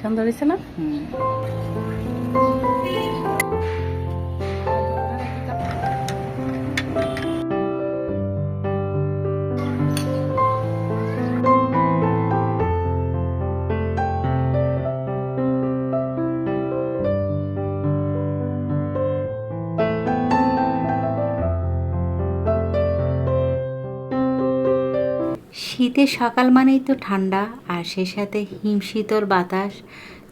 সুন্দর হয়েছে না? হুম। শীতের সকাল মানেই তো ঠান্ডা, আর সেই সাথে হিমশীতল বাতাস।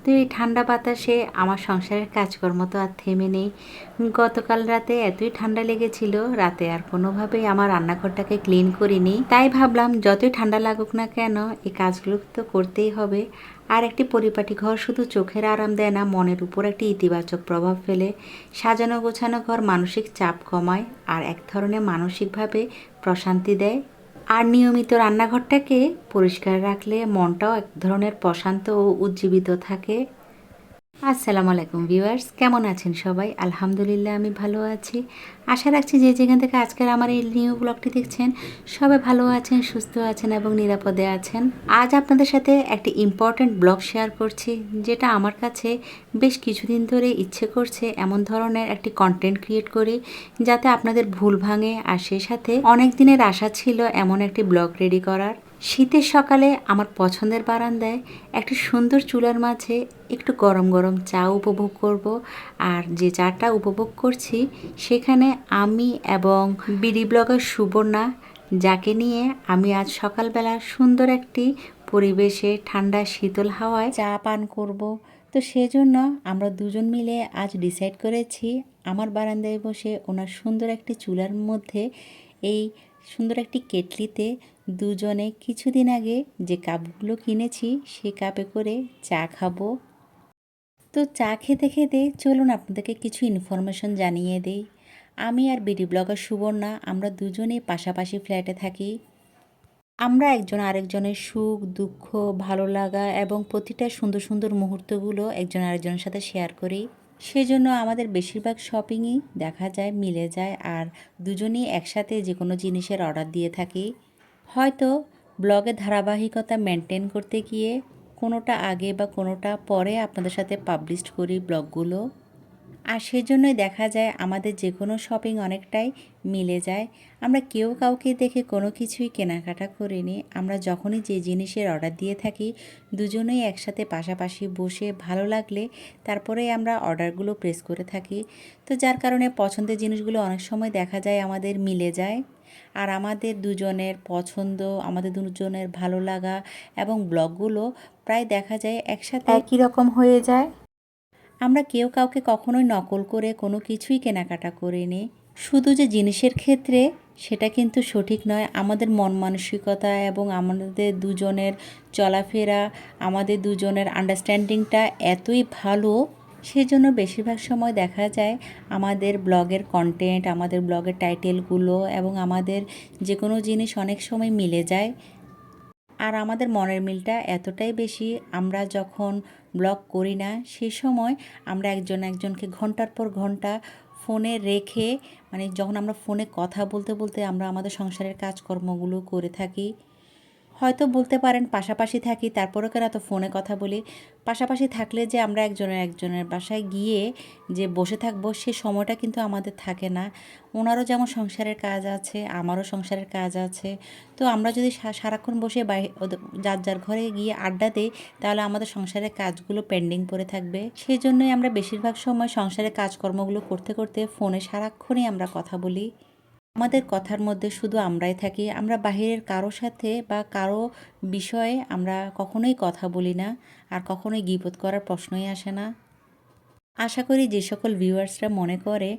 তো এই ঠান্ডা বাতাসে আমার সংসারের কাজকর্ম তো আর থেমে নেই। গতকাল রাতে এতই ঠান্ডা লেগেছিল, রাতে আর কোনোভাবেই আমার রান্নাঘরটাকে ক্লিন করিনি। তাই ভাবলাম, যতই ঠান্ডা লাগুক না কেন, এই কাজগুলো তো করতেই হবে। আর একটি পরিপাটি ঘর শুধু চোখের আরাম দেয় না, মনের উপর একটি ইতিবাচক প্রভাব ফেলে। সাজানো গোছানো ঘর মানসিক চাপ কমায়, আর এক ধরনের মানসিকভাবে প্রশান্তি দেয়। আর নিয়মিত রান্নাঘরটাকে পরিষ্কার রাখলে মনটাও এক ধরনের প্রশান্ত ও উজ্জীবিত থাকে। আসসালামু আলাইকুম ভিউয়ার্স, কেমন আছেন সবাই? আলহামদুলিল্লাহ, আমি ভালো আছি। আশা রাখছি যে যেখান থেকে আজকের আমার এই নিউ ব্লগটি দেখছেন, সবাই ভালো আছেন, সুস্থ আছেন এবং নিরাপদে আছেন। আজ আপনাদের সাথে একটি ইম্পর্ট্যান্ট ব্লগ শেয়ার করছি, যেটা আমার কাছে বেশ কিছুদিন ধরে ইচ্ছে করছে এমন ধরনের একটি কন্টেন্ট ক্রিয়েট করি, যাতে আপনাদের ভুল ভাঙে আর সেই সাথে অনেক দিনের আশা ছিল এমন একটি ব্লগ রেডি করার। শীতের সকালে আমার পছন্দের বারান্দায় একটি সুন্দর চুলার মাঝে একটু গরম গরম চা উপভোগ করব। আর যে চাটা উপভোগ করছি, সেখানে আমি এবং বিডি ব্লগার সুবর্ণা, যাকে নিয়ে আমি আজ সকালবেলা সুন্দর একটি পরিবেশে ঠান্ডা শীতল হাওয়ায় চা পান করব। তো সেজন্য আমরা দুজন মিলে আজ ডিসাইড করেছি আমার বারান্দায় বসে ওনার সুন্দর একটি চুলার মধ্যে এই সুন্দর একটি কেটলিতে দুজনে কিছুদিন আগে যে কাপগুলো কিনেছি, সে কাপে করে চা খাব। তো চা খেতে খেতে চলুন আপনাদেরকে কিছু ইনফরমেশন জানিয়ে দেই। আমি আর বিডি ব্লগার সুবর্ণা, আমরা দুজনেই পাশাপাশি ফ্ল্যাটে থাকি। আমরা একজন আরেকজনের সুখ, দুঃখ, ভালো লাগা এবং প্রতিটা সুন্দর সুন্দর মুহূর্তগুলো একজন আরেকজনের সাথে শেয়ার করি। সেজন্য আমাদের বেশিরভাগ শপিংই দেখা যায়, মিলে যায়, আর দুজনেই একসাথে যে কোনো জিনিসের অর্ডার দিয়ে থাকি। হয়তো ব্লগের ধারাবাহিকতা মেনটেন করতে গিয়ে কোনোটা আগে বা কোনোটা পরে আপনাদের সাথে পাবলিশ করি ব্লগগুলো। আর সেজন্যই দেখা যায় আমাদের যে কোনো শপিং অনেকটাই মিলে যায়। আমরা কেউ কাউকে দেখে কোনো কিছুই কেনাকাটা করিনি। আমরা যখনই যে জিনিসের অর্ডার দিয়ে থাকি, দুজনেই একসাথে পাশাপাশি বসে ভালো লাগলে তারপরেই আমরা অর্ডারগুলো প্রেস করে থাকি। তো যার কারণে পছন্দের জিনিসগুলো অনেক সময় দেখা যায় আমাদের মিলে যায়। আর আমাদের দুজনের পছন্দ আমাদের দুজনের ভালো লাগা এবং ব্লগগুলো প্রায় দেখা যায় একসাথে। একই রকম হয়ে যায়। আমরা কেউ কাউকে কখনোই নকল করে কোনো কিছুই কেনাকাটা করিনি। শুধু যে জিনিসের ক্ষেত্রে সেটা কিন্তু সঠিক নয়। আমাদের মন মানসিকতা এবং আমাদের দুজনের চলাফেরা আমাদের দুজনের আন্ডারস্ট্যান্ডিংটা এতই ভালো সেজন্য বেশিরভাগ সময় দেখা যায় আমাদের ব্লগের কন্টেন্ট আমাদের ব্লগের টাইটেলগুলো এবং আমাদের যে কোনো জিনিস অনেক সময় মিলে যায়। আর আমাদের মনের মিলটা এতটাই বেশি, আমরা যখন ব্লগ করি না, সে সময় আমরা একজন একজনকে ঘণ্টার পর ঘণ্টা ফোনে রেখে মানে যখন আমরা ফোনে কথা বলতে বলতে আমরা আমাদের সংসারের কাজকর্মগুলো করে থাকি হয়তো বলতে পারেন পাশাপাশি থাকি, তারপরেও কেন এত ফোনে কথা বলি? পাশাপাশি থাকলে যে আমরা একজনের একজনের বাসায় গিয়ে যে বসে থাকব, সে সময়টা কিন্তু আমাদের থাকে না। ওনারও যেমন সংসারের কাজ আছে, আমারও সংসারের কাজ আছে। তো আমরা যদি সারাক্ষণ বসে যার যার ঘরে গিয়ে আড্ডা দিই, তাহলে আমাদের সংসারের কাজগুলো পেন্ডিং পড়ে থাকবে। সেই জন্যই আমরা বেশিরভাগ সময় সংসারের কাজকর্মগুলো করতে করতে ফোনে সারাক্ষণই আমরা কথা বলি। আমাদের কথার মধ্যে শুধু আমরাই থাকি। আমরা বাহিরের কারও সাথে বা কারও বিষয়ে আমরা কখনোই কথা বলি না, আর কখনোই গিবোধ করার প্রশ্নই আসে না। আশা করি যে সকল ভিউয়ার্সরা মনে করে,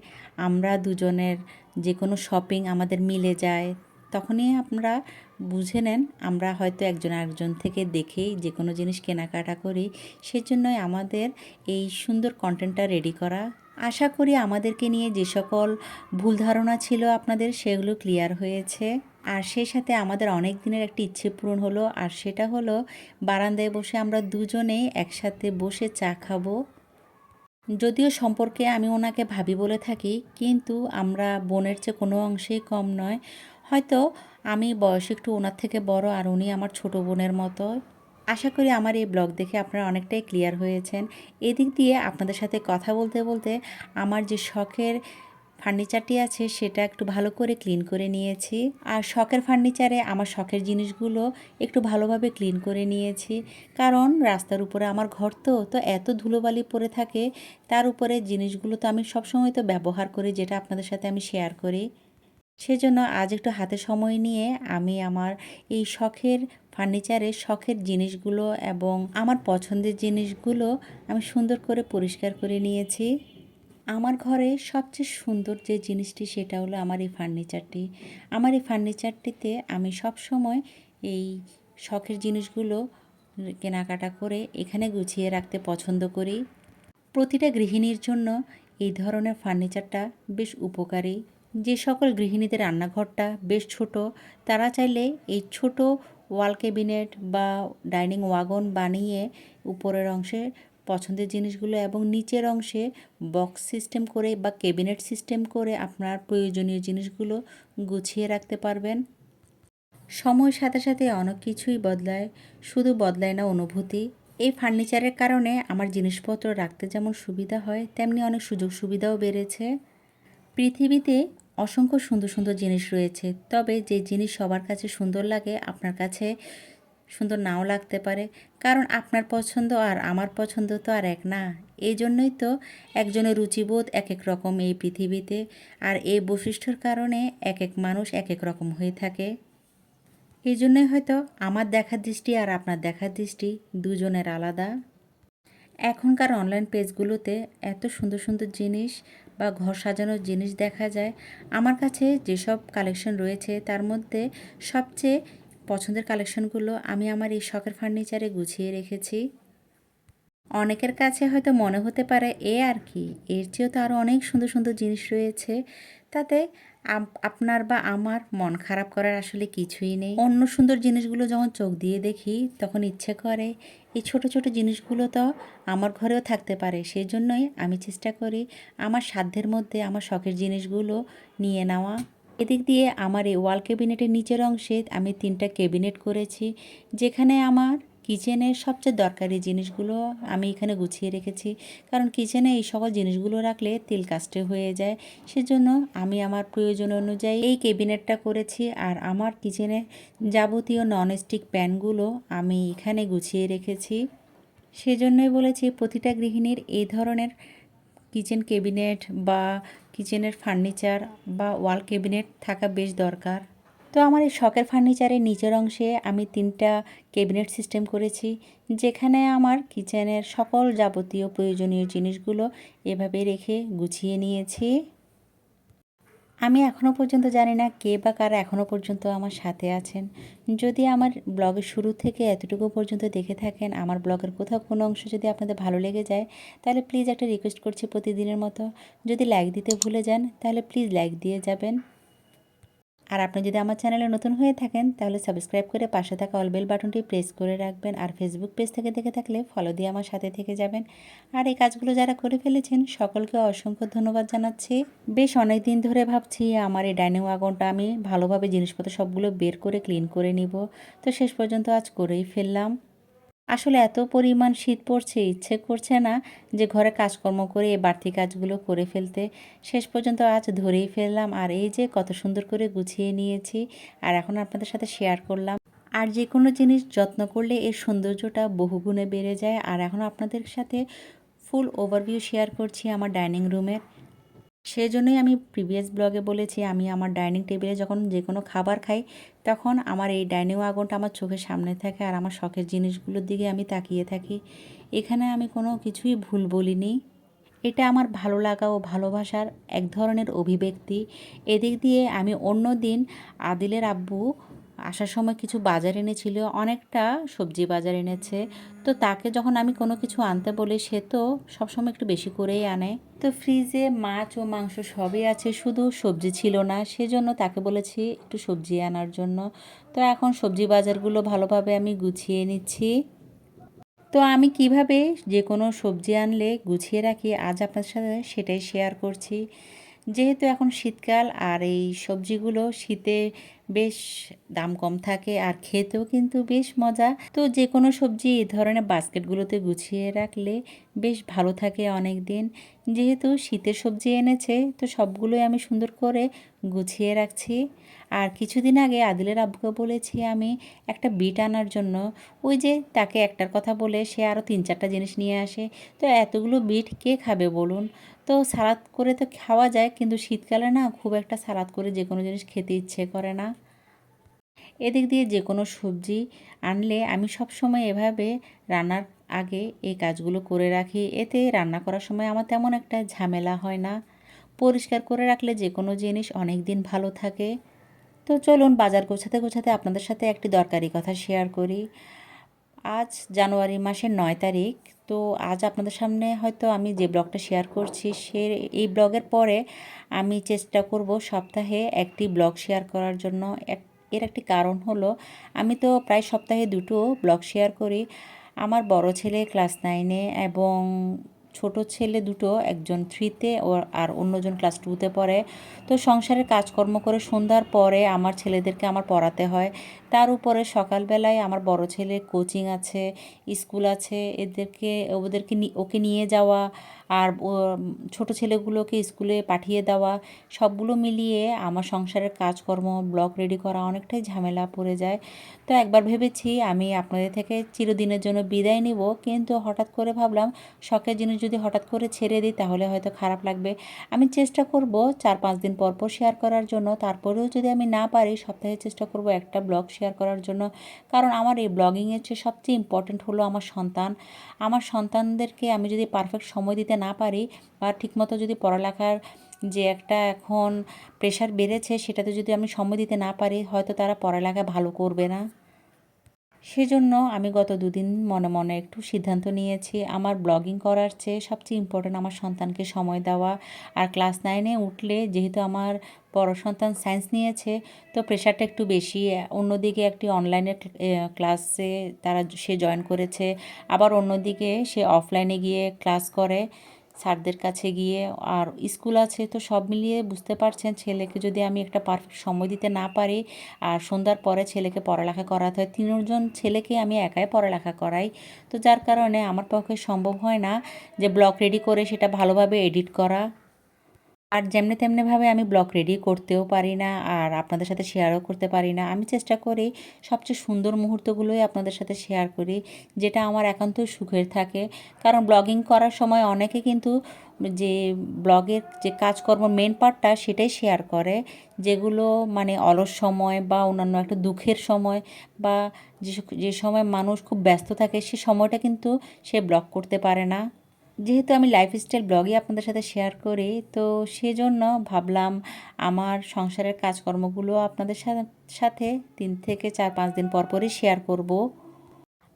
আমরা দুজনের যে কোনো শপিং আমাদের মিলে যায়, তখনই আপনারা বুঝে নেন, আমরা হয়তো একজন আরেকজন থেকে দেখেই যে কোনো জিনিস কেনাকাটা করি, সেজন্যই আমাদের এই সুন্দর কন্টেন্টটা রেডি করা। আশা করি আমাদেরকে নিয়ে যে সকল ভুল ধারণা ছিল আপনাদের, সেগুলো ক্লিয়ার হয়েছে। আর সেই সাথে আমাদের অনেক দিনের একটি ইচ্ছে পূরণ হলো, আর সেটা হলো বারান্দায় বসে আমরা দুজনেই একসাথে বসে চা খাব। যদিও সম্পর্কে আমি ওনাকে ভাবি বলে থাকি, কিন্তু আমরা বোনের চেয়ে কোনো অংশেই কম নয়। হয়তো আমি বয়স একটু ওনার থেকে বড়, আর উনি আমার ছোট বোনের মতো। আশা করি আমার এই ব্লগ দেখে আপনারা অনেকটাই ক্লিয়ার হয়েছেন। এদিক দিয়ে আপনাদের সাথে কথা বলতে বলতে আমার যে শখের ফার্নিচারটি আছে সেটা একটু ভালো করে ক্লিন করে নিয়েছি। আর শখের ফার্নিচারে আমার শখের জিনিসগুলো একটু ভালোভাবে ক্লিন করে নিয়েছি। কারণ রাস্তার উপরে আমার ঘর তো তো এত ধুলোবালি পড়ে থাকে, তার উপরে জিনিসগুলো তো আমি সবসময় তো ব্যবহার করি, যেটা আপনাদের সাথে আমি শেয়ার করি। সেজন্য আজ একটু হাতে সময় নিয়ে আমি আমার এই শখের ফার্নিচারের শখের জিনিসগুলো এবং আমার পছন্দের জিনিসগুলো আমি সুন্দর করে পরিষ্কার করে নিয়েছি। আমার ঘরে সবচেয়ে সুন্দর যে জিনিসটি সেটা হলো আমার এই ফার্নিচারটি আমার এই ফার্নিচারটিতে আমি সব সময় এই শখের জিনিসগুলো কেনাকাটা করে এখানে গুছিয়ে রাখতে পছন্দ করি। প্রতিটা গৃহিণীর জন্য এই ধরনের ফার্নিচারটা বেশ উপকারী। যে সকল গৃহিণীদের রান্নাঘরটা বেশ ছোট, তারা চাইলে এই ছোট ওয়াল ক্যাবিনেট বা ডাইনিং ওয়াগন বানিয়ে উপরের অংশে পছন্দের জিনিসগুলো এবং নিচের অংশে বক্স সিস্টেম করে বা ক্যাবিনেট সিস্টেম করে আপনার প্রয়োজনীয় জিনিসগুলো গুছিয়ে রাখতে পারবেন। সময়ের সাথে সাথে অনেক কিছুই বদলায়, শুধু বদলায় না অনুভূতি। এই ফার্নিচারের কারণে আমার জিনিসপত্র রাখতে যেমন সুবিধা হয়, তেমনি অনেক সুযোগ সুবিধাও বেড়েছে। পৃথিবীতে অসংখ্য সুন্দর সুন্দর জিনিস রয়েছে, তবে যে জিনিস সবার কাছে সুন্দর লাগে, আপনার কাছে সুন্দর নাও লাগতে পারে। কারণ আপনার পছন্দ আর আমার পছন্দ তো আর এক না। এই জন্যই তো একজনের রুচিবোধ এক এক রকম এই পৃথিবীতে, আর এই বৈশিষ্ট্যর কারণে এক এক মানুষ এক এক রকম হয়ে থাকে। এই জন্যই হয়তো আমার দেখার দৃষ্টি আর আপনার দেখার দৃষ্টি দুজনের আলাদা। এখনকার অনলাইন পেজগুলোতে এত সুন্দর সুন্দর জিনিস বা ঘর সাজানোর জিনিস দেখা যায়, আমার কাছে যেসব কালেকশন রয়েছে তার মধ্যে সবচেয়ে পছন্দের কালেকশনগুলো আমি আমার এই শখের ফার্নিচারে গুছিয়ে রেখেছি। অনেকের কাছে হয়তো মনে হতে পারে, এ আর কি? এর চেয়েও তো আরও অনেক সুন্দর সুন্দর জিনিস রয়েছে। তাতে আপনার বা আমার মন খারাপ করার আসলে কিছুই নেই। অন্য সুন্দর জিনিসগুলো যখন চোখ দিয়ে দেখি, তখন ইচ্ছে করে এই ছোট ছোট জিনিসগুলো তো আমার ঘরেও থাকতে পারে। সেই জন্যই আমি চেষ্টা করি আমার সাধ্যের মধ্যে আমার শখের জিনিসগুলো নিয়ে নেওয়া। এদিক দিয়ে আমার এই ওয়াল ক্যাবিনেটের নিচের অংশে আমি তিনটা ক্যাবিনেট করেছি, যেখানে আমার কিচেনের সবচেয়ে দরকারি জিনিসগুলো আমি এখানে গুছিয়ে রেখেছি। কারণ কিচেনে এই সকল জিনিসগুলো রাখলে তেল কাস্টে হয়ে যায়। সেজন্য আমি আমার প্রয়োজন অনুযায়ী এই ক্যাবিনেটটা করেছি আর আমার কিচেনে যাবতীয় ননস্টিক প্যানগুলো আমি এখানে গুছিয়ে রেখেছি। সেজন্যই বলেছি প্রতিটা গৃহিণীর এই ধরনের কিচেন ক্যাবিনেট বা কিচেনের ফার্নিচার বা ওয়াল ক্যাবিনেট থাকা বেশ দরকার। তো আমার এই শখের ফার্নিচারের নিচের অংশে আমি তিনটা ক্যাবিনেট সিস্টেম করেছি, যেখানে আমার কিচেনের সকল যাবতীয় প্রয়োজনীয় জিনিসগুলো এভাবে রেখে গুছিয়ে নিয়েছি। আমি এখনও পর্যন্ত জানি না কে বা কারা এখনও পর্যন্ত আমার সাথে আছেন। যদি আমার ব্লগের শুরু থেকে এতটুকু পর্যন্ত দেখে থাকেন, আমার ব্লগের কোথাও কোনো অংশ যদি আপনাদের ভালো লেগে যায়, তাহলে প্লিজ একটা রিকোয়েস্ট করছি প্রতিদিনের মতো। যদি লাইক দিতে ভুলে যান, তাহলে প্লিজ লাইক দিয়ে যাবেন। আর আপনি যদি আমার চ্যানেলে নতুন হয়ে থাকেন, তাহলে সাবস্ক্রাইব করে পাশে থাকা অলবেল বাটনটি প্রেস করে রাখবেন আর ফেসবুক পেজ থেকে দেখে থাকলে ফলো দিয়ে আমার সাথে থেকে যাবেন। আর এই কাজগুলো যারা করে ফেলেছেন, সকলকে অসংখ্য ধন্যবাদ জানাচ্ছি। বেশ অনেক দিন ধরে ভাবছি আমার এই ডাইনিং ওয়াগনটা আমি ভালোভাবে জিনিসপত্র সবগুলো বের করে ক্লিন করে নিব। তো শেষ পর্যন্ত আজ করেই ফেললাম। আসলে এত পরিমাণ শীত পড়ছে, ইচ্ছে করছে না যে ঘরে কাজকর্ম করে এই বাড়তি কাজগুলো করে ফেলতে। শেষ পর্যন্ত আজ ধরেই ফেললাম আর এই যে কত সুন্দর করে গুছিয়ে নিয়েছি আর এখন আপনাদের সাথে শেয়ার করলাম। আর যে কোনো জিনিস যত্ন করলে এর সৌন্দর্যটা বহুগুণে বেড়ে যায়। আর এখন আপনাদের সাথে ফুল ওভারভিউ শেয়ার করছি আমার ডাইনিং রুমের সেজন্যই আমি প্রিভিয়াস ব্লগে বলেছি, আমি আমার ডাইনিং টেবিলে যখন যে কোনো খাবার খাই, তখন আমার এই ডাইনিং আগুনটা আমার চোখের সামনে থাকে আর আমার শখের জিনিসগুলোর দিকে আমি তাকিয়ে থাকি। এখানে আমি কোনো কিছুই ভুল বলিনি। এটা আমার ভালো লাগা ও ভালোবাসার এক ধরনের অভিব্যক্তি। এদিক দিয়ে আমি অন্য দিন আদিলের আব্বু আসার সময় কিছু বাজার এনেছিল, অনেকটা সবজি বাজার এনেছে। তো তাকে যখন আমি কোনো কিছু আনতে বলি, সে তো সবসময় একটু বেশি করেই আনে। তো ফ্রিজে মাছ ও মাংস সবই আছে, শুধু সবজি ছিল না, সেজন্য তাকে বলেছি একটু সবজি আনার জন্য। তো এখন সবজি বাজারগুলো ভালোভাবে আমি গুছিয়ে নিচ্ছি। তো আমি কীভাবে যে কোনো সবজি আনলে গুছিয়ে রাখি, আজ আপনার সাথে সেটাই শেয়ার করছি। যেহেতু এখন শীতকাল, আর এই সবজিগুলো শীতে বেশ দাম কম থাকে আর খেতেও কিন্তু বেশ মজা। তো যে কোনো সবজি এই ধরনের বাস্কেটগুলোতে গুছিয়ে রাখলে বেশ ভালো থাকে অনেক দিন যেহেতু শীতের সবজি এনেছে, তো সবগুলোই আমি সুন্দর করে গুছিয়ে রাখছি। আর কিছুদিন আগে আদিলের আব্বুকে বলেছি আমি একটা বিট আনার জন্য। ওই যে তাকে একটার কথা বলে সে আরও তিন চারটা জিনিস নিয়ে আসে। তো এতগুলো বিট কে খাবে বলুন? তো সালাদ করে তো খাওয়া যায়, কিন্তু শীতকালে না খুব একটা সালাদ করে যে কোনো জিনিস খেতে ইচ্ছে করে না। এদিক দিয়ে যে কোনো সবজি আনলে আমি সব সময় এভাবে রান্নার আগে এই কাজগুলো করে রাখি। এতে রান্না করার সময় আমার তেমন একটা ঝামেলা হয় না। পরিষ্কার করে রাখলে যে কোনো জিনিস অনেক দিন ভালো থাকে। তো চলুন বাজার গোছাতে গোছাতে আপনাদের সাথে একটি দরকারি কথা শেয়ার করি। আজ জানুয়ারি মাসের নয় তারিখ, তো আজ আপনাদের সামনে হয়তো আমি যে ব্লগটা শেয়ার করছি সে এই ব্লগের পরে আমি চেষ্টা করব সপ্তাহে একটি ব্লগ শেয়ার করার জন্য এক এর একটি কারণ হলো, আমি তো প্রায় সপ্তাহে দুটো ব্লগ শেয়ার করি। আমার বড় ছেলে ক্লাস নাইনে এবং ছোট ছেলে দুটো, একজন থ্রিতে ও আর অন্যজন ক্লাস টুতে পড়ে। তো সংসারের কাজকর্ম করে সন্ধ্যার পরে আমার ছেলেদেরকে আমার পড়াতে হয়। তার উপরে সকালবেলায় আমার বড় ছেলে কোচিং আছে, স্কুল আছে। এদেরকে, ওদেরকে ওকে নিয়ে যাওয়া আর ছোট ছেলেগুলোকে স্কুলে পাঠিয়ে দেওয়া। সবগুলো মিলিয়ে আমার সংসারের কাজকর্ম ব্লগ রেডি করা অনেকটাই ঝামেলা পড়ে যায়। তো একবার ভেবেছি আমি আপনাদের থেকে চিরদিনের জন্য বিদায় নিব। কিন্তু হঠাৎ করে ভাবলাম, শখের জিনিস যদি হঠাৎ করে ছেড়ে দিই, তাহলে হয়তো খারাপ লাগবে। আমি চেষ্টা করব চার পাঁচ দিন পর পর শেয়ার করার জন্য। তারপরেও যদি আমি না পারি, সপ্তাহে চেষ্টা করব একটা ব্লগ শেয়ার করার জন্য। কারণ আমার এই ব্লগিংয়ের চেয়ে সবচেয়ে ইম্পর্টেন্ট হলো আমার সন্তান। আমার সন্তানদেরকে আমি যদি পারফেক্ট সময় দিতে না পারি বা ঠিকমতো যদি পড়ালেখার যে একটা এখন প্রেশার বেড়েছে, সেটাতে যদি আমি সময় দিতে না পারি, হয়তো তারা পড়ালেখা ভালো করবে না। সেজন্য আমি গত দুদিন মনে মনে একটু সিদ্ধান্ত নিয়েছি, আমার ব্লগিং করার চেয়ে সবচেয়ে ইম্পর্টেন্ট আমার সন্তানকে সময় দেওয়া। আর ক্লাস নাইনে উঠলে যেহেতু আমার বড় সন্তান সায়েন্স নিয়েছে, তো প্রেশারটা একটু বেশি। অন্যদিকে একটি অনলাইনে ক্লাসে তারা সে জয়েন করেছে, আবার অন্যদিকে সে অফলাইনে গিয়ে ক্লাস করে। স্যারদের কাছে গিয়ে, আর স্কুল আছে তো সব মিলিয়ে বুঝতে পারছেন ছেলেকে যদি আমি একটা পারফেক্ট সময় দিতে না পারি, আর সন্ধ্যার পরে ছেলেকে পড়ালেখা করাতে হয়, তিনজন ছেলেকে আমি একাই পড়ালেখা করাই, তো যার কারণে আমার পক্ষে সম্ভব হয় না যে ব্লক রেডি করে সেটা ভালোভাবে এডিট করা। আর যেমনি তেমনিভাবে আমি ব্লগ রেডি করতেও পারি না, আর আপনাদের সাথে শেয়ারও করতে পারি না। আমি চেষ্টা করি সবচেয়ে সুন্দর মুহূর্তগুলোই আপনাদের সাথে শেয়ার করি, যেটা আমার একান্ত সুখের থাকে। কারণ ব্লগিং করার সময় অনেকে কিন্তু যে ব্লগের যে কাজকর্ম মেন পার্টটা সেটাই শেয়ার করে, যেগুলো মানে অলস সময় বা অন্যান্য একটা দুঃখের সময় বা যে যে সময় মানুষ খুব ব্যস্ত থাকে সে সময়টা কিন্তু সে ব্লগ করতে পারে না। যেহেতু আমি লাইফস্টাইল ব্লগই আপনাদের সাথে শেয়ার করি, তো সেজন্য ভাবলাম আমার সংসারের কাজকর্মগুলো আপনাদের সাথে তিন থেকে চার পাঁচ দিন পর পরই শেয়ার করব।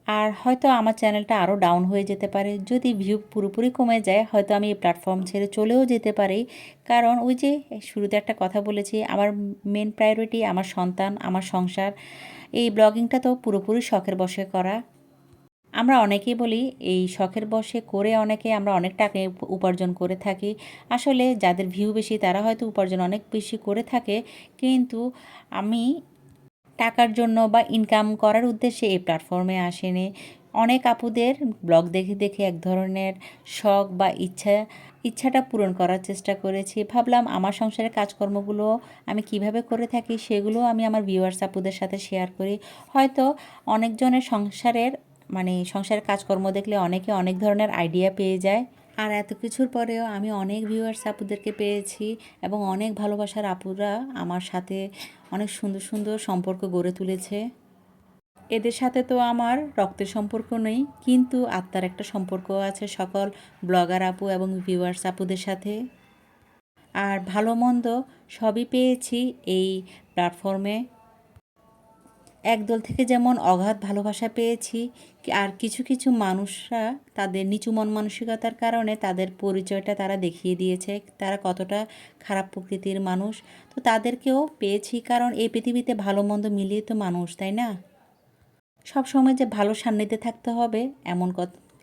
আর হয়তো আমার চ্যানেলটা আরও ডাউন হয়ে যেতে পারে, যদি ভিউ পুরোপুরি কমে যায়, হয়তো আমি এই প্ল্যাটফর্ম ছেড়ে চলেও যেতে পারি। কারণ ওই যে শুরুতে একটা কথা বলেছি, আমার মেন প্রায়োরিটি আমার সন্তান, আমার সংসার। এই ব্লগিংটা তো পুরোপুরি শখের বসে করা। আমরা অনেকেই বলি, এই শখের বসে করে অনেকে আমরা অনেক টাকা উপার্জন করে থাকি। আসলে যাদের ভিউ বেশি, তারা হয়তো উপার্জন অনেক বেশি করে থাকে। কিন্তু আমি টাকার জন্য বা ইনকাম করার উদ্দেশ্যে এই প্ল্যাটফর্মে আসেনি। অনেক আপুদের ব্লগ দেখে দেখে এক ধরনের শখ বা ইচ্ছা, ইচ্ছাটা পূরণ করার চেষ্টা করেছি। ভাবলাম আমার সংসারের কাজকর্মগুলো আমি কীভাবে করে থাকি, সেগুলো আমি আমার ভিউয়ার্স আপুদের সাথে শেয়ার করি। হয়তো অনেকজনের সংসারের মানে সংসারের কাজকর্ম দেখলে অনেকে অনেক ধরনের আইডিয়া পেয়ে যায়। আর এত কিছুর পরেও আমি অনেক ভিউয়ার্স আপুদেরকে পেয়েছি এবং অনেক ভালোবাসার আপুরা আমার সাথে অনেক সুন্দর সুন্দর সম্পর্ক গড়ে তুলেছে। এদের সাথে তো আমার রক্তের সম্পর্ক নেই, কিন্তু আত্মার একটা সম্পর্ক আছে সকল ব্লগার আপু এবং ভিউয়ার্স আপুদের সাথে। আর ভালো মন্দ সবই পেয়েছি এই প্ল্যাটফর্মে একদল থেকে যেমন অগাধ ভালোবাসা পেয়েছি আর কিছু কিছু মানুষরা তাদের নিচু মন মানসিকতার কারণে তাদের পরিচয়টা তারা দেখিয়ে দিয়েছে, তারা কতটা খারাপ প্রকৃতির মানুষ। তো তাদেরকেও পেয়েছি কারণ এই পৃথিবীতে ভালো মন্দ মিলিয়ে তো মানুষ, তাই না? সব সময় যে ভালো সান্নিধ্যে থাকতে হবে এমন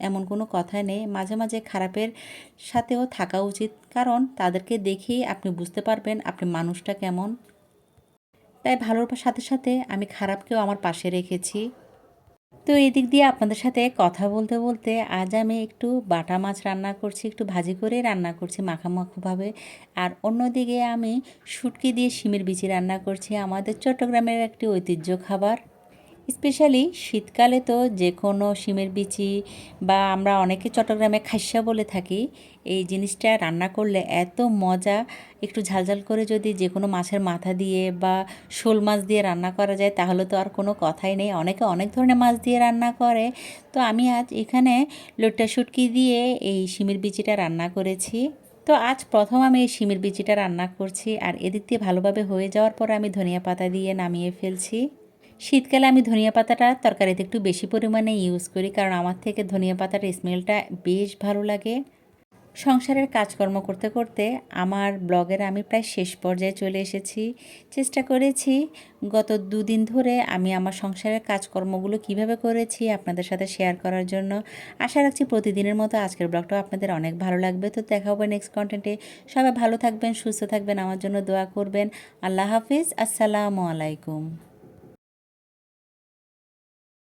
এমন কোনো কথা নেই। মাঝে মাঝে খারাপের সাথেও থাকা উচিত, কারণ তাদেরকে দেখেই আপনি বুঝতে পারবেন আপনি মানুষটা কেমন। তাই ভালোর সাথে সাথে আমি খারাপকেও আমার পাশে রেখেছি। তো এই দিক দিয়ে আপনাদের সাথে কথা বলতে বলতে আজ আমি একটু বাটা মাছ রান্না করছি, একটু ভাজি করে রান্না করছি মাখামাখোভাবে। আর অন্যদিকে আমি শুটকি দিয়ে শিমের বিচি রান্না করছি। আমাদের চট্টগ্রামের একটি ঐতিহ্য খাবার। স্পেশালি শীতকালে তো যে কোনো শিমের বিচি বা আমরা অনেকে চট্টগ্রামে খাইসা বলে থাকি, এই জিনিসটা রান্না করলে এত মজা। একটু ঝালঝাল করে যদি যে কোনো মাছের মাথা দিয়ে বা শোল মাছ দিয়ে রান্না করা যায়, তাহলে তো আর কোনো কথাই নেই। অনেকে অনেক ধরনের মাছ দিয়ে রান্না করে। তো আমি আজ এখানে লোটটা শুটকি দিয়ে এই শিমের বিচিটা রান্না করেছি। তো আজ প্রথম আমি এই শিমের বিচিটা রান্না করছি, আর এদিক দিয়ে ভালোভাবে হয়ে যাওয়ার পর আমি ধনিয়া পাতা দিয়ে নামিয়ে ফেলছি। শীতকালে আমি ধনিয়া পাতাটা তরকারিতে একটু বেশি পরিমাণে ইউজ করি, কারণ আমার থেকে ধনিয়া পাতার স্মেলটা বেশ ভালো লাগে। সংসারের কাজকর্ম করতে করতে আমার ব্লগের আমি প্রায় শেষ পর্যায়ে চলে এসেছি। চেষ্টা করেছি গত দুদিন ধরে আমি আমার সংসারের কাজকর্মগুলো কীভাবে করেছি আপনাদের সাথে শেয়ার করার জন্য। আশা রাখছি প্রতিদিনের মতো আজকের ব্লগটাও আপনাদের অনেক ভালো লাগবে। তো দেখা হবে নেক্সট কন্টেন্টে সবাই ভালো থাকবেন, সুস্থ থাকবেন, আমার জন্য দোয়া করবেন। আল্লাহ হাফিজ, আসসালামু আলাইকুম।